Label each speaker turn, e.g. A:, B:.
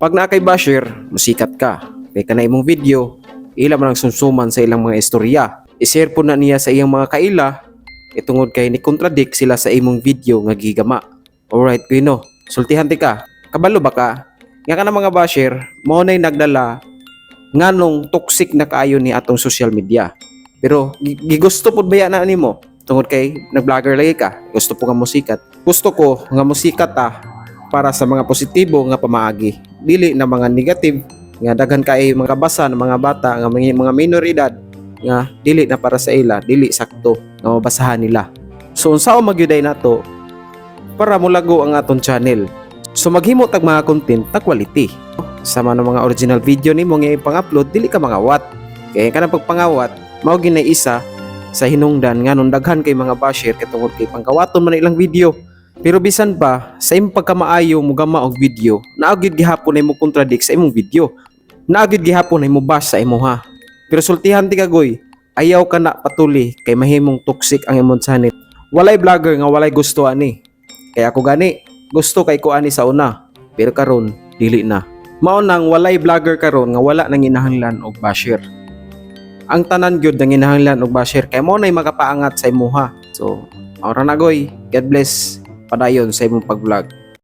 A: Pag na kay basher, musikat ka. Kay ka na imong video, ila man ang sumsuman sa ilang mga istorya. I-share po na niya sa iyang mga kaila, itungod kay ni contradict sila sa imong video nga gigama. Alright, Kuino, sultihan ti ka. Kabalo ba ka? Nga ka na mga basher, mo na'y nagdala nganong toxic na kaayo ni atong social media. Pero gi- gigusto pud baya na nimo tungod kay nag-vlogger lagi ka. Gusto po nga musikat. Gusto ko nga musikat ta para sa mga positibo nga pamaagi. Dili na mga negative nga daghan kay mga kabasa ng mga bata nga mga, mga minor edad nga dili na para sa ila, dili sakto nga mabasahan nila. So unsa magyuday nato para mulago ang aton channel. So maghimo tag mga content na quality. Sama ng mga original video nimo nga ipang-upload dili ka mangawat. Kaya ka na pagpangawat, mao ginay isa sa hinungdan nga nung daghan kay mga basher katungod kay pangkawaton man ilang video. Pero bisan pa, sa imong pagkamaayo mo gama og video, naagid gihapon ay mo contradict sa imong video. Naagid gihapon ay mo bash sa imuha. Pero sultihan ti kagoy, ayaw ka na patuli kay mahimong toxic ang imong channel. Walay vlogger nga walay gusto ani. Kaya ako gani, gusto kay ko ani sa una. Pero karon dili na. Mao nang walay vlogger karon nga wala nang inahanglan og basher. Ang tanan gyud nang inahanglan og basher kay mo nay makapaangat sa imuha. So, ora na goy. God bless padayon sa imong pag-vlog.